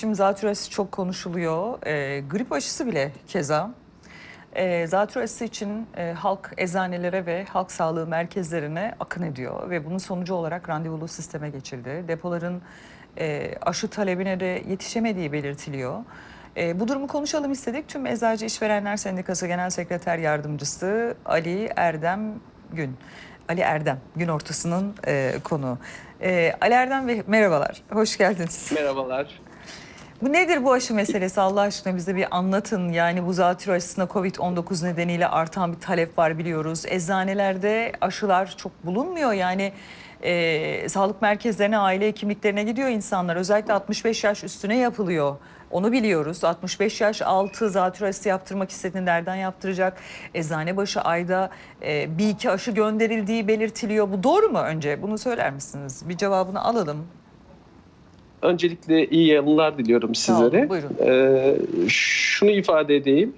Şimdi zatürresi çok konuşuluyor. E, grip aşısı bile keza. E, zatürresi için e, halk eczanelere ve halk sağlığı merkezlerine akın ediyor. Ve bunun sonucu olarak randevulu sisteme geçildi. Depoların e, aşı talebine de yetişemediği belirtiliyor. E, bu durumu konuşalım istedik. Tüm Eczacı İşverenler Sendikası Genel Sekreter Yardımcısı Ali Erdem Gün. Ali Erdem, gün ortasının e, konuğu. E, Ali Erdem ve merhabalar, hoş geldiniz. Merhabalar. Bu nedir bu aşı meselesi Allah aşkına bize bir anlatın. Yani bu zatürre aşısına Covid-19 nedeniyle artan bir talep var biliyoruz. Eczanelerde aşılar çok bulunmuyor. Yani e, sağlık merkezlerine, aile hekimliklerine gidiyor insanlar. Özellikle 65 yaş üstüne yapılıyor. Onu biliyoruz. 65 yaş altı zatürre aşısı yaptırmak istediğinde nereden yaptıracak? Eczane başı ayda e, bir iki aşı gönderildiği belirtiliyor. Bu doğru mu önce? Bunu söyler misiniz? Bir cevabını alalım. Öncelikle iyi yayınlar diliyorum olun, sizlere. buyurun. Ee, şunu ifade edeyim.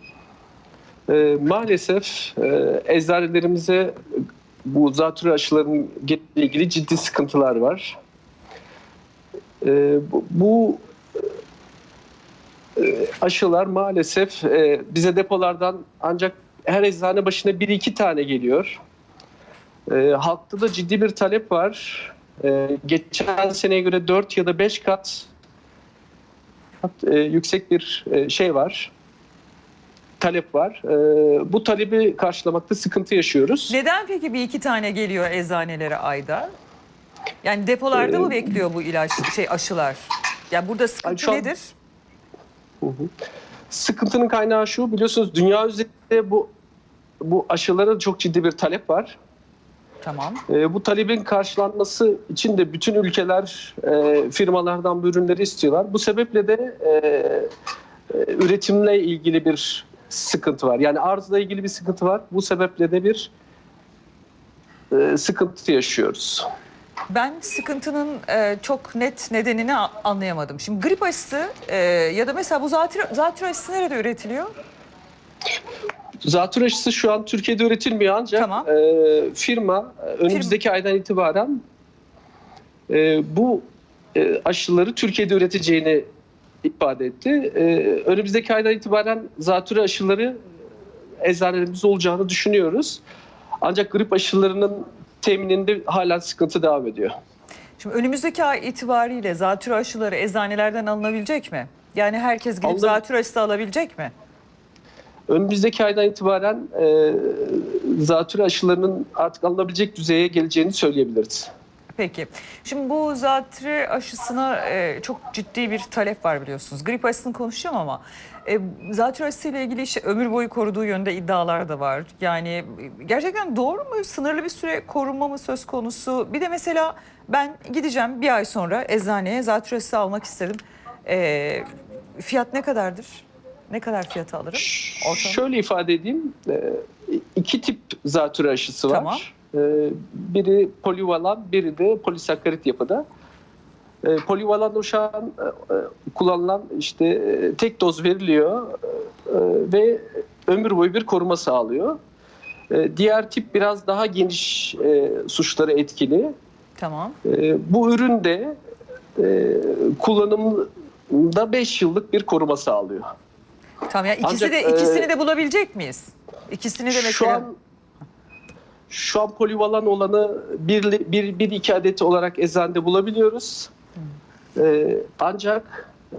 Ee, maalesef e, eczanelerimize bu zatürre aşılarının ilgili ciddi sıkıntılar var. Ee, bu, bu e, aşılar maalesef e, bize depolardan ancak her eczane başına bir iki tane geliyor. E, halkta da ciddi bir talep var. E, geçen seneye göre 4 ya da 5 kat e, yüksek bir e, şey var. Talep var. E, bu talebi karşılamakta sıkıntı yaşıyoruz. Neden peki bir iki tane geliyor eczanelere ayda? Yani depolarda mı bekliyor bu ilaç şey aşılar? Ya burada sıkıntı an- nedir? Hı hı. Sıkıntının kaynağı şu biliyorsunuz dünya üzerinde bu bu aşılara çok ciddi bir talep var. Tamam. E, bu talebin karşılanması için de bütün ülkeler e, firmalardan bu ürünleri istiyorlar. Bu sebeple de e, e, üretimle ilgili bir sıkıntı var. Yani arzla ilgili bir sıkıntı var. Bu sebeple de bir e, sıkıntı yaşıyoruz. Ben sıkıntının e, çok net nedenini anlayamadım. Şimdi grip aşısı e, ya da mesela bu zatürre aşısı nerede üretiliyor? Zatürre aşısı şu an Türkiye'de üretilmiyor ancak Tamam. e, firma e, önümüzdeki aydan itibaren e, bu e, aşıları Türkiye'de üreteceğini ifade etti. E, önümüzdeki aydan itibaren zatürre aşıları e, eczanelerimizde olacağını düşünüyoruz. Ancak grip aşılarının temininde hala sıkıntı devam ediyor. Şimdi önümüzdeki ay itibariyle zatürre aşıları eczanelerden alınabilecek mi? Yani herkes gidip Alın- zatürre aşısı alabilecek mi? Önümüzdeki aydan itibaren e, zatürre aşılarının artık alınabilecek düzeye geleceğini söyleyebiliriz. Peki. Şimdi bu zatürre aşısına e, çok ciddi bir talep var biliyorsunuz. Grip aşısını konuşacağım ama e, zatürre aşısı ile ilgili işte ömür boyu koruduğu yönde iddialar da var. Yani gerçekten doğru mu? Sınırlı bir süre korunma mı söz konusu? Bir de mesela ben gideceğim bir ay sonra eczaneye zatürre aşısı almak istedim. E, fiyat ne kadardır? Ne kadar fiyatı alırım? Ortalama. Şöyle ifade edeyim. e, iki tip zatürre aşısı var. Tamam. E, Biri polivalan, biri de polisakkarit yapıda. E, Polivalan şu an kullanılan işte tek doz veriliyor ve ömür boyu bir koruma sağlıyor. Diğer tip biraz daha geniş suçlara etkili. Tamam. Bu ürün de kullanımda 5 yıllık bir koruma sağlıyor. Tamam yani ikisi Ancak, de ikisini e, de bulabilecek miyiz? İkisini de mesela Şu an şu an polivalan olanı bir, bir, bir iki adet olarak eczanede bulabiliyoruz. Ee, ancak e,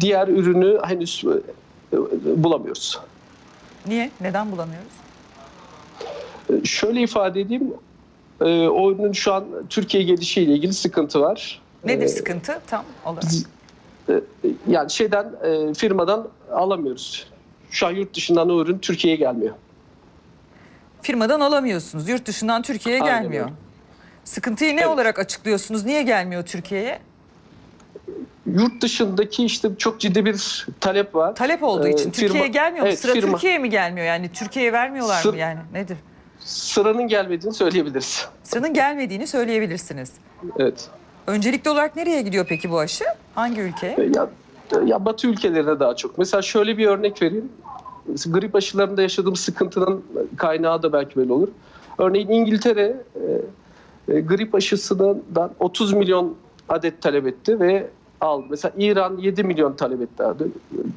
diğer ürünü henüz e, bulamıyoruz. niye? Neden bulamıyoruz? Ee, Şöyle ifade edeyim. e, O ürünün şu an Türkiye gelişiyle ilgili sıkıntı var. Nedir Ee, sıkıntı tam olarak? e, Yani şeyden e, firmadan alamıyoruz. Şu an yurt dışından o ürün Türkiye'ye gelmiyor. Firmadan alamıyorsunuz. Yurt dışından Türkiye'ye Aynen gelmiyor. öyle. Sıkıntıyı ne Evet. olarak açıklıyorsunuz? Niye gelmiyor Türkiye'ye? Yurt dışındaki işte çok ciddi bir talep var. Talep olduğu Ee, için Türkiye'ye firma- gelmiyor mu? evet, Sıra firma. Türkiye'ye mi gelmiyor? Yani Türkiye'ye vermiyorlar Sır- mı yani? Nedir? Sıranın gelmediğini söyleyebiliriz. Sıranın gelmediğini söyleyebilirsiniz. Evet. Öncelikli olarak nereye gidiyor peki bu aşı? Hangi ülkeye? Ya, ya Batı ülkelerine daha çok. Mesela şöyle bir örnek vereyim. Grip aşılarında yaşadığım sıkıntının kaynağı da belki böyle olur. Örneğin İngiltere e, e, grip aşısından 30 milyon adet talep etti ve aldı. Mesela İran 7 milyon talep etti.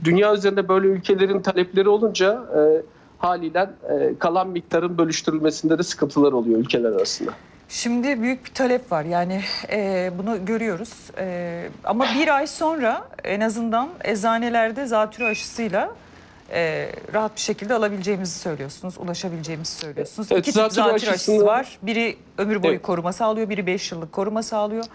Dünya üzerinde böyle ülkelerin talepleri olunca e, haliyle e, kalan miktarın bölüştürülmesinde de sıkıntılar oluyor ülkeler arasında. Şimdi büyük bir talep var yani e, bunu görüyoruz E, ama bir ay sonra en azından eczanelerde zatürre aşısıyla e, rahat bir şekilde alabileceğimizi söylüyorsunuz, ulaşabileceğimizi söylüyorsunuz. Evet, İki tip zatürre aşısı aşısını- var. Biri ömür boyu Evet. koruma sağlıyor, biri 5 yıllık koruma sağlıyor.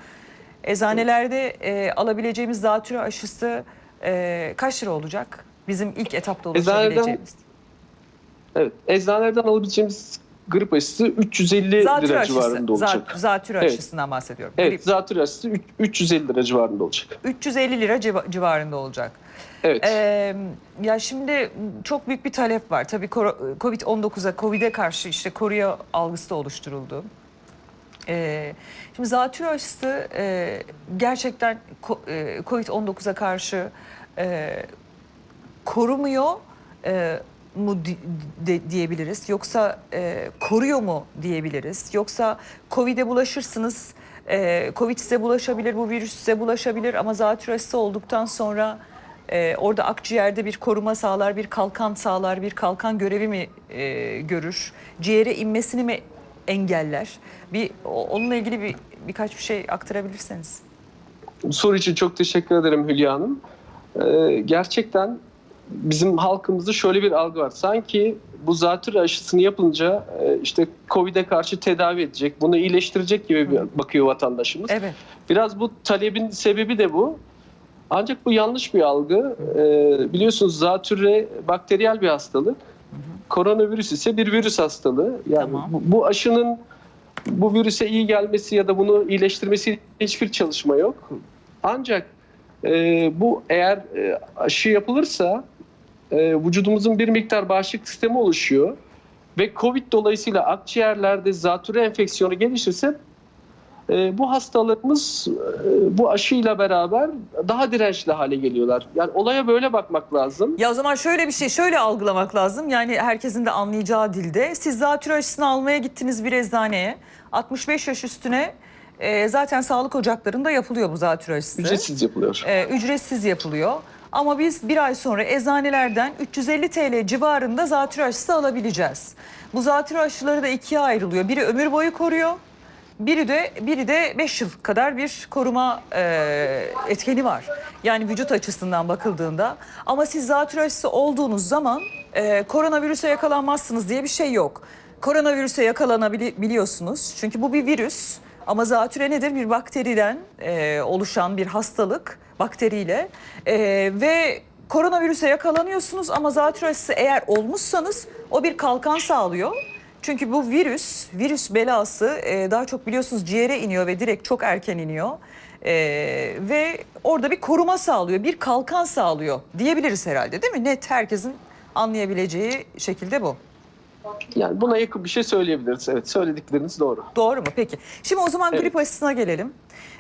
Eczanelerde e, alabileceğimiz zatürre aşısı e, kaç lira olacak? Bizim ilk etapta Eczaneden- ulaşabileceğimiz. Evet, eczanelerden alabileceğimiz grip aşısı 350 Zatürre lira aşısı, civarında olacak. zat- zatürre Evet. aşısından bahsediyorum. Evet, Grip. zatürre aşısı üç- 350 lira civarında olacak. 350 lira civa- civarında olacak. Evet. Ee, ya şimdi çok büyük bir talep var. Tabii koro- Covid-19'a, Covid'e karşı işte koruya algısı da oluşturuldu. Ee, şimdi zatürre aşısı e, gerçekten ko- e, Covid-19'a karşı e, korumuyor e, mu diyebiliriz? Yoksa e, koruyor mu diyebiliriz? Yoksa Covid'e bulaşırsınız, e, Covid size bulaşabilir, bu virüs size bulaşabilir ama zatürre olduktan sonra e, orada akciğerde bir koruma sağlar, bir kalkan sağlar, bir kalkan görevi mi e, görür? Ciğere inmesini mi engeller? Bir onunla ilgili bir birkaç bir şey aktarabilirseniz. Soru için çok teşekkür ederim Hülya Hanım. Ee, gerçekten bizim halkımızda şöyle bir algı var. Sanki bu zatürre aşısını yapınca e, işte Covid'e karşı tedavi edecek, bunu iyileştirecek gibi bir bakıyor vatandaşımız. Evet. Biraz bu talebin sebebi de bu. Ancak bu yanlış bir algı. Ee, biliyorsunuz zatürre bakteriyel bir hastalık. Koronavirüs ise bir virüs hastalığı. Yani Tamam. bu, bu aşının bu virüse iyi gelmesi ya da bunu iyileştirmesi hiçbir çalışma yok. Ancak e, bu eğer e, aşı yapılırsa e, vücudumuzun bir miktar bağışıklık sistemi oluşuyor ve Covid dolayısıyla akciğerlerde zatürre enfeksiyonu gelişirse e, bu hastalarımız e, bu aşıyla beraber daha dirençli hale geliyorlar. Yani olaya böyle bakmak lazım. Ya o zaman şöyle bir şey, şöyle algılamak lazım. Yani herkesin de anlayacağı dilde. Siz zatürre aşısını almaya gittiniz bir eczaneye. 65 yaş üstüne e, zaten sağlık ocaklarında yapılıyor bu zatürre aşısı. Ücretsiz yapılıyor. E, ücretsiz yapılıyor. Ama biz bir ay sonra eczanelerden 350 TL civarında zatürre aşısı alabileceğiz. Bu zatürre aşıları da ikiye ayrılıyor. Biri ömür boyu koruyor. Biri de biri de 5 yıl kadar bir koruma e, etkeni var. Yani vücut açısından bakıldığında. Ama siz zatürre aşısı olduğunuz zaman e, koronavirüse yakalanmazsınız diye bir şey yok. Koronavirüse yakalanabiliyorsunuz. Çünkü bu bir virüs. Ama zatüre nedir? Bir bakteriden e, oluşan bir hastalık bakteriyle E, ve koronavirüse yakalanıyorsunuz ama zatüre aşısı eğer olmuşsanız o bir kalkan sağlıyor. Çünkü bu virüs, virüs belası e, daha çok biliyorsunuz ciğere iniyor ve direkt çok erken iniyor. E, ve orada bir koruma sağlıyor, bir kalkan sağlıyor diyebiliriz herhalde değil mi? Net herkesin anlayabileceği şekilde bu. Yani buna yakın bir şey söyleyebiliriz. Evet söyledikleriniz doğru. Doğru mu? Peki. Şimdi o zaman Evet. grip aşısına gelelim.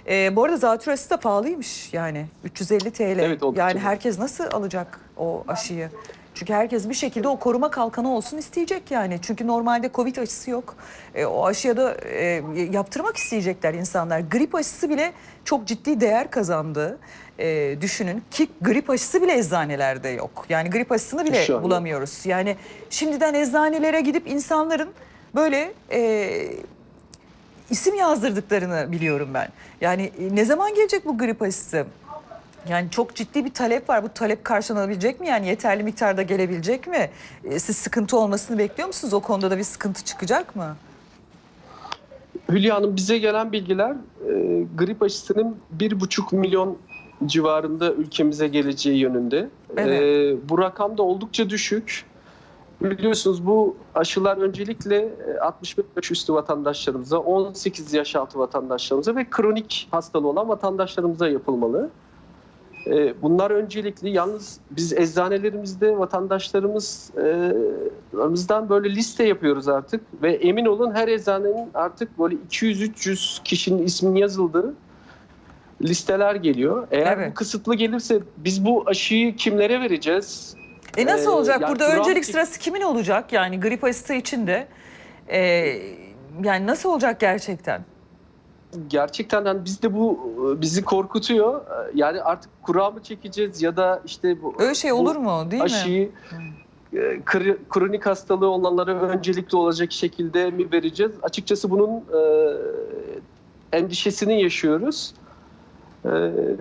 Ee, bu arada zatürre aşısı da pahalıymış yani. 350 TL. Evet, yani herkes nasıl alacak o aşıyı? Çünkü herkes bir şekilde o koruma kalkanı olsun isteyecek yani. Çünkü normalde Covid aşısı yok. E, o aşıya da e, yaptırmak isteyecekler insanlar. Grip aşısı bile çok ciddi değer kazandı. E, düşünün ki grip aşısı bile eczanelerde yok. Yani grip aşısını bile Şu bulamıyoruz. Yani şimdiden eczanelere gidip insanların böyle e, isim yazdırdıklarını biliyorum ben. Yani e, ne zaman gelecek bu grip aşısı? Yani çok ciddi bir talep var. Bu talep karşılanabilecek mi? Yani yeterli miktarda gelebilecek mi? E, Siz sıkıntı olmasını bekliyor musunuz? O konuda da bir sıkıntı çıkacak mı? Hülya Hanım bize gelen bilgiler e, grip aşısının bir buçuk milyon civarında ülkemize geleceği yönünde. Evet. E, bu rakam da oldukça düşük. Biliyorsunuz bu aşılar öncelikle e, 65 yaş üstü vatandaşlarımıza, 18 yaş altı vatandaşlarımıza ve kronik hastalığı olan vatandaşlarımıza yapılmalı. E, Bunlar öncelikli. Yalnız biz eczanelerimizde vatandaşlarımız e, böyle liste yapıyoruz artık ve emin olun her eczanenin artık böyle 200-300 kişinin isminin yazıldığı listeler geliyor. Eğer Evet. bu kısıtlı gelirse biz bu aşıyı kimlere vereceğiz? E nasıl Ee, olacak? yani Burada öncelik sırası kimin olacak? Yani grip aşısı için de e, yani nasıl olacak gerçekten? Gerçekten hani biz de bu e, bizi korkutuyor. E, Yani artık kura mı çekeceğiz ya da işte bu Öyle şey bu olur mu değil mi? aşıyı e, kri- kronik hastalığı olanlara öncelikli olacak şekilde mi vereceğiz? Açıkçası bunun e, endişesini yaşıyoruz. E,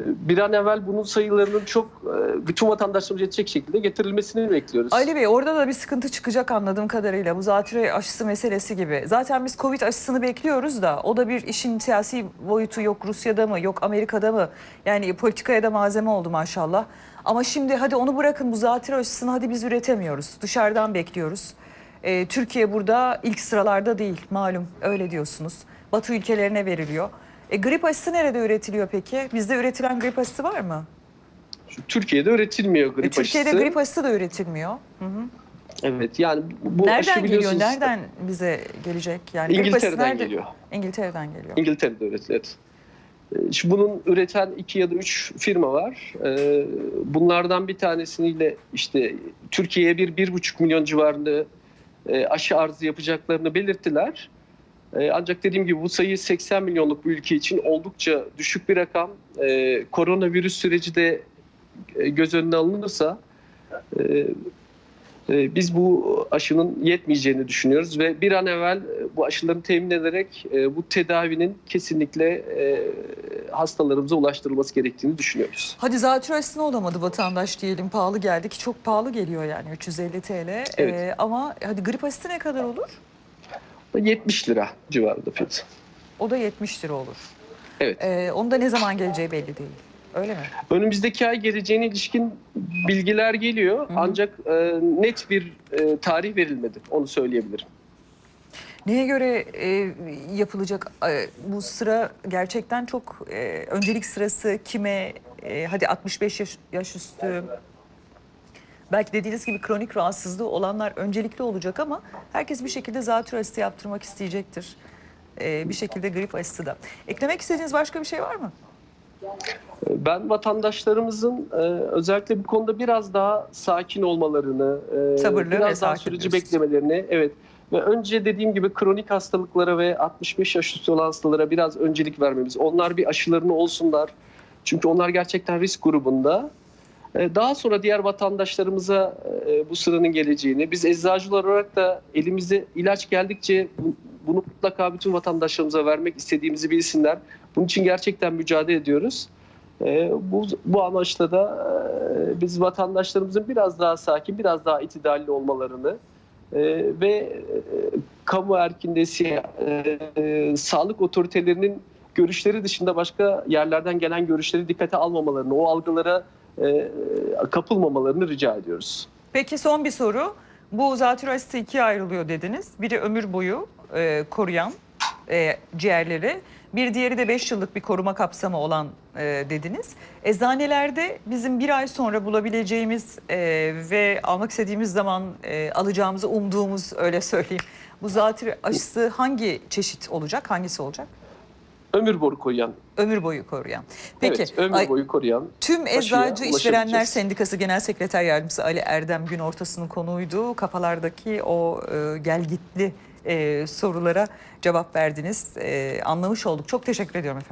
bir an evvel bunun sayılarının çok e, bütün vatandaşlarımıza yetecek şekilde getirilmesini bekliyoruz. Ali Bey orada da bir sıkıntı çıkacak anladığım kadarıyla. Bu zatürre aşısı meselesi gibi. Zaten biz Covid aşısını bekliyoruz da o da bir işin siyasi boyutu yok Rusya'da mı yok Amerika'da mı? Yani politikaya da malzeme oldu maşallah. Ama şimdi hadi onu bırakın bu zatürre aşısını hadi biz üretemiyoruz. Dışarıdan bekliyoruz. Ee, Türkiye burada ilk sıralarda değil malum öyle diyorsunuz. Batı ülkelerine veriliyor. E, grip aşısı nerede üretiliyor peki? Bizde üretilen grip aşısı var mı? Türkiye'de üretilmiyor E, grip Türkiye'de aşısı. grip aşısı da üretilmiyor. Hı hı. Evet yani bu Nereden aşı geliyor? biliyorsunuz Nereden bize gelecek? Yani grip aşısı İngiltere'den geliyor. İngiltere'den geliyor. İngiltere'de üretiliyor. Evet. Ee, Şimdi bunun üreten iki ya da üç firma var. Ee, Bunlardan bir tanesiyle işte Türkiye'ye bir, bir buçuk milyon civarında e, aşı arzı yapacaklarını belirttiler. Ee, Ancak dediğim gibi bu sayı 80 milyonluk bir ülke için oldukça düşük bir rakam. Ee, Koronavirüs süreci de e, göz önüne alınırsa e, e, biz bu aşının yetmeyeceğini düşünüyoruz ve bir an evvel e, bu aşıları temin ederek e, bu tedavinin kesinlikle e, hastalarımıza ulaştırılması gerektiğini düşünüyoruz. Hadi zatürre aşısına olamadı vatandaş diyelim pahalı geldi ki çok pahalı geliyor yani 350 TL. Evet. Ee, ama hadi grip aşısı ne kadar olur? 70 lira civarında fiyatı. O da 70 lira olur. Evet. Ee, onun da ne zaman geleceği belli değil. Öyle mi? Önümüzdeki ay geleceğine ilişkin bilgiler geliyor hı. ancak e, net bir e, tarih verilmedi onu söyleyebilirim. Neye göre e, yapılacak e, bu sıra gerçekten çok e, öncelik sırası kime e, hadi 65 yaş, yaş üstü belki dediğiniz gibi kronik rahatsızlığı olanlar öncelikli olacak ama herkes bir şekilde zatürre aşısı yaptırmak isteyecektir. E, bir şekilde grip aşısı da. Eklemek istediğiniz başka bir şey var mı? Ben vatandaşlarımızın e, özellikle bu konuda biraz daha sakin olmalarını, e, Sabırlı biraz daha süreci diyorsunuz. beklemelerini, evet ve önce dediğim gibi kronik hastalıklara ve 65 yaş üstü olan hastalara biraz öncelik vermemiz. Onlar bir aşılarını olsunlar. Çünkü onlar gerçekten risk grubunda. E, Daha sonra diğer vatandaşlarımıza e, bu sıranın geleceğini, biz eczacılar olarak da elimize ilaç geldikçe bu- bunu mutlaka bütün vatandaşlarımıza vermek istediğimizi bilsinler. Bunun için gerçekten mücadele ediyoruz. E, bu, bu amaçla da biz vatandaşlarımızın biraz daha sakin, biraz daha itidalli olmalarını ve kamu erkinde siya- e, e, sağlık otoritelerinin görüşleri dışında başka yerlerden gelen görüşleri dikkate almamalarını, o algılara e, kapılmamalarını rica ediyoruz. Peki son bir soru. Bu zatürre aşısı ikiye ayrılıyor dediniz. Biri ömür boyu e, koruyan e, ciğerleri. Bir diğeri de 5 yıllık bir koruma kapsamı olan e, dediniz. Eczanelerde bizim bir ay sonra bulabileceğimiz e, ve almak istediğimiz zaman e, alacağımızı umduğumuz öyle söyleyeyim. Bu zatürre aşısı hangi çeşit olacak? Hangisi olacak? Ömür boyu koruyan, Ömür boyu koruyan. Peki evet, ömür ay- boyu koruyan. Tüm Eczacı İşverenler. Sendikası Genel Sekreter Yardımcısı Ali Erdem gün ortasının konuydu. Kafalardaki o e, gelgitli e, sorulara cevap verdiniz. E, anlamış olduk. Çok teşekkür ediyorum efendim.